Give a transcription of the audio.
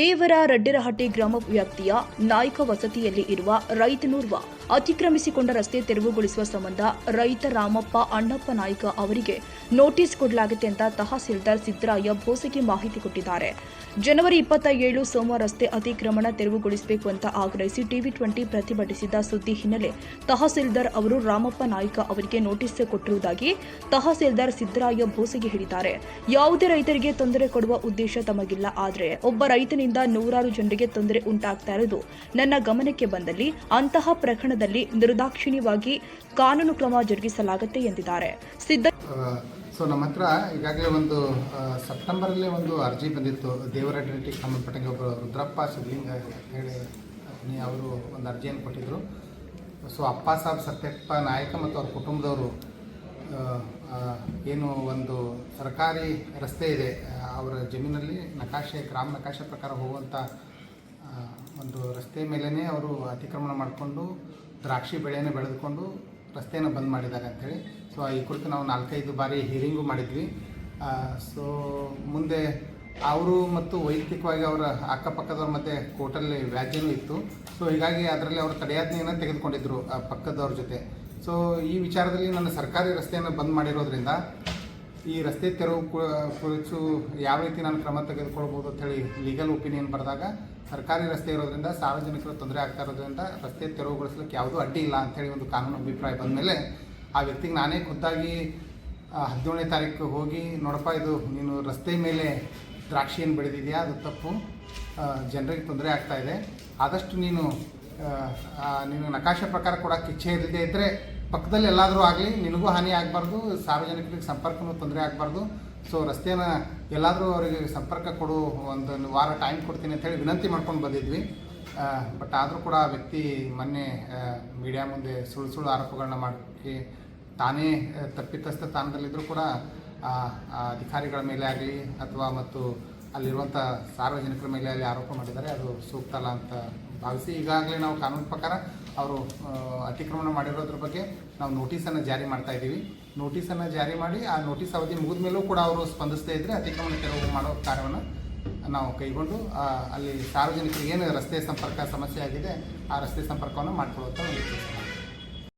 ದೇವರ ರಡ್ಡಿರಹಟ್ಟಿ ಗ್ರಾಮ ವ್ಯಾಪ್ತಿಯ ನಾಯಕ ವಸತಿಯಲ್ಲಿ ಇರುವ ರೈತನೋರ್ವ ಅತಿಕ್ರಮಿಸಿಕೊಂಡ ರಸ್ತೆ ತೆರವುಗೊಳಿಸುವ ಸಂಬಂಧ ರೈತ ರಾಮಪ್ಪ ಅಣ್ಣಪ್ಪ ನಾಯ್ಕ ಅವರಿಗೆ ನೋಟಿಸ್ ಕೊಡಲಾಗಿದೆ ಅಂತ ತಹಸೀಲ್ದಾರ್ ಸಿದ್ದರಾಯ ಬೋಸಗೆ ಮಾಹಿತಿ ಕೊಟ್ಟಿದ್ದಾರೆ. ಜನವರಿ ಇಪ್ಪತ್ತ ಏಳು ಸೋಮವಾರ ರಸ್ತೆ ಅತಿಕ್ರಮಣ ತೆರವುಗೊಳಿಸಬೇಕು ಅಂತ ಆಗ್ರಹಿಸಿ ಟಿವಿ ಟ್ವೆಂಟಿ ಪ್ರತಿಭಟಿಸಿದ ಸುದ್ದಿ ಹಿನ್ನೆಲೆ ತಹಸೀಲ್ದಾರ್ ಅವರು ರಾಮಪ್ಪ ನಾಯ್ಕ ಅವರಿಗೆ ನೋಟಿಸ್ ಕೊಟ್ಟಿರುವುದಾಗಿ ತಹಸೀಲ್ದಾರ್ ಸಿದ್ದರಾಯ ಬೋಸಗೆ ಹೇಳಿದ್ದಾರೆ. ಯಾವುದೇ ರೈತರಿಗೆ ತೊಂದರೆ ಕೊಡುವ ಉದ್ದೇಶ ತಮಗಿಲ್ಲ, ಆದರೆ ಒಬ್ಬ ರೈತನಿಂದ ನೂರಾರು ಜನರಿಗೆ ತೊಂದರೆ ಉಂಟಾಗ್ತಾ ಇರೋದು ನನ್ನ ಗಮನಕ್ಕೆ ಬಂದಲ್ಲಿ ಅಂತಹ ಪ್ರಕರಣದಲ್ಲಿ ನಿರ್ದಾಕ್ಷಿಣ್ಯವಾಗಿ ಕಾನೂನು ಕ್ರಮ ಜರುಗಿಸಲಾಗುತ್ತೆ ಎಂದಿದ್ದಾರೆ. ಸಿದ್ದ ಸೊ ನಮ್ಮ ಹತ್ರ ಈಗಾಗಲೇ ಒಂದು ಸೆಪ್ಟೆಂಬರಲ್ಲೇ ಒಂದು ಅರ್ಜಿ ಬಂದಿತ್ತು. ದೇವರ ಐಡೆಂಟಿಟಿಗೆ ಸಂಬಂಧಪಟ್ಟಂಗೆ ಒಬ್ಬರು ರುದ್ರಪ್ಪ ಸಿದ್ಲಿಂಗ ಹೇಳಿ ಅವರು ಒಂದು ಅರ್ಜಿಯನ್ನು ಕೊಟ್ಟಿದ್ದರು ಸೊ ಅಪ್ಪ ಸಾಬ್ ಸತ್ಯಪ್ಪ ನಾಯಕ ಮತ್ತು ಅವ್ರ ಕುಟುಂಬದವರು ಏನು ಒಂದು ಸರ್ಕಾರಿ ರಸ್ತೆ ಇದೆ, ಅವರ ಜಮೀನಲ್ಲಿ ನಕಾಶೆ, ಗ್ರಾಮ ನಕಾಶೆ ಪ್ರಕಾರ ಹೋಗುವಂಥ ಒಂದು ರಸ್ತೆ ಮೇಲೇ ಅವರು ಅತಿಕ್ರಮಣ ಮಾಡಿಕೊಂಡು ದ್ರಾಕ್ಷಿ ಬೆಳೆಯನ್ನು ಬೆಳೆದುಕೊಂಡು ರಸ್ತೆಯನ್ನು ಬಂದ್ ಮಾಡಿದ್ದಾರೆ ಅಂಥೇಳಿ ಸೊ ಈ ಕುರಿತು ನಾವು ನಾಲ್ಕೈದು ಬಾರಿ ಹಿಯರಿಂಗು ಮಾಡಿದ್ವಿ. ಸೊ ಮುಂದೆ ಅವರು ಮತ್ತು ವೈಯಕ್ತಿಕವಾಗಿ ಅವರ ಅಕ್ಕಪಕ್ಕದವ್ರ ಮತ್ತು ಕೋರ್ಟಲ್ಲಿ ವ್ಯಾಜ್ಯನೂ ಇತ್ತು. ಸೊ ಹೀಗಾಗಿ ಅದರಲ್ಲಿ ಅವರು ತಡೆಯಾಜ್ಞೆಯನ್ನು ತೆಗೆದುಕೊಂಡಿದ್ದರು ಆ, ಪಕ್ಕದವ್ರ ಜೊತೆ. ಸೊ ಈ ವಿಚಾರದಲ್ಲಿ ನನ್ನ ಸರ್ಕಾರಿ ರಸ್ತೆಯನ್ನು ಬಂದ್ ಮಾಡಿರೋದ್ರಿಂದ ಈ ರಸ್ತೆ ತೆರವು ಕುರಿತು ಯಾವ ರೀತಿ ನಾನು ಕ್ರಮ ತೆಗೆದುಕೊಳ್ಬೋದು ಅಂತೇಳಿ ಲೀಗಲ್ ಒಪಿನಿಯನ್ ಬರೆದಾಗ ಸರ್ಕಾರಿ ರಸ್ತೆ ಇರೋದ್ರಿಂದ ಸಾರ್ವಜನಿಕರು ತೊಂದರೆ ಆಗ್ತಾ ಇರೋದ್ರಿಂದ ರಸ್ತೆ ತೆರವುಗೊಳಿಸ್ಲಿಕ್ಕೆ ಯಾವುದೂ ಅಡ್ಡಿ ಇಲ್ಲ ಅಂಥೇಳಿ ಒಂದು ಕಾನೂನು ಅಭಿಪ್ರಾಯ ಬಂದ ಮೇಲೆ ಆ ವ್ಯಕ್ತಿಗೆ ನಾನೇ ಖುದ್ದಾಗಿ ಹದಿನೇಳನೇ ತಾರೀಕು ಹೋಗಿ ನೋಡಪ್ಪ ಇದು ನೀನು ರಸ್ತೆ ಮೇಲೆ ದ್ರಾಕ್ಷಿಯನ್ನು ಬೆಳೆದಿದೆಯಾ, ಅದು ತಪ್ಪು. ಜನರಿಗೆ ತೊಂದರೆ ಆಗ್ತಾ ಇದೆ. ಆದಷ್ಟು ನೀನು ಆ, ಆ, ನೀನು ನಕಾಶೆ ಪ್ರಕಾರ ಕೊಡೋಕ್ಕೆ ಇಚ್ಛೆ ಇಲ್ಲದೆ ಇದ್ದರೆ ಪಕ್ಕದಲ್ಲಿ ಎಲ್ಲಾದರೂ ಆಗಲಿ ನಿನಗೂ ಹಾನಿ ಆಗಬಾರ್ದು ಸಾರ್ವಜನಿಕರಿಗೆ ಸಂಪರ್ಕನೂ ತೊಂದರೆ ಆಗಬಾರ್ದು. ಸೊ ರಸ್ತೆನ ಎಲ್ಲಾದರೂ ಅವರಿಗೆ ಸಂಪರ್ಕ ಕೊಡು ಒಂದು ವಾರ ಟೈಮ್ ಕೊಡ್ತೀನಿ ಅಂತೇಳಿ ವಿನಂತಿ ಮಾಡ್ಕೊಂಡು ಬಂದಿದ್ವಿ. ಬಟ್ ಆದರೂ ಕೂಡ ಆ ವ್ಯಕ್ತಿ ಮೊನ್ನೆ ಮೀಡಿಯಾ ಮುಂದೆ ಸುಳ್ಳು ಸುಳ್ಳು ಆರೋಪಗಳನ್ನ ಮಾಡಿ ತಾನೇ ತಪ್ಪಿತಸ್ಥ ಸ್ಥಾನದಲ್ಲಿದ್ದರೂ ಕೂಡ ಅಧಿಕಾರಿಗಳ ಮೇಲೆ ಆಗಲಿ ಅಥವಾ ಮತ್ತು ಅಲ್ಲಿರುವಂಥ ಸಾರ್ವಜನಿಕರ ಮೇಲೆ ಅಲ್ಲಿ ಆರೋಪ ಮಾಡಿದ್ದಾರೆ. ಅದು ಸೂಕ್ತ ಅಲ್ಲ ಅಂತ ಭಾವಿಸಿ ಈಗಾಗಲೇ ನಾವು ಕಾನೂನು ಪ್ರಕಾರ ಅವರು ಅತಿಕ್ರಮಣ ಮಾಡಿರೋದ್ರ ಬಗ್ಗೆ ನಾವು ನೋಟಿಸನ್ನು ಜಾರಿ ಮಾಡ್ತಾ ಇದ್ದೀವಿ. ನೋಟಿಸನ್ನು ಜಾರಿ ಮಾಡಿ ಆ ನೋಟಿಸ್ ಅವಧಿ ಮುಗಿದ ಮೇಲೂ ಕೂಡ ಅವರು ಸ್ಪಂದಿಸದೇ ಇದ್ದರೆ ಅತಿಕ್ರಮಣ ತೆರವು ಮಾಡೋ ಕಾರ್ಯವನ್ನು ನಾವು ಕೈಗೊಂಡು ಅಲ್ಲಿ ಸಾರ್ವಜನಿಕರಿಗೆ ಏನು ರಸ್ತೆ ಸಂಪರ್ಕ ಸಮಸ್ಯೆ ಆಗಿದೆ ಆ ರಸ್ತೆ ಸಂಪರ್ಕವನ್ನು ಮಾಡಿಕೊಳ್ಳುವಂಥ ಒಂದು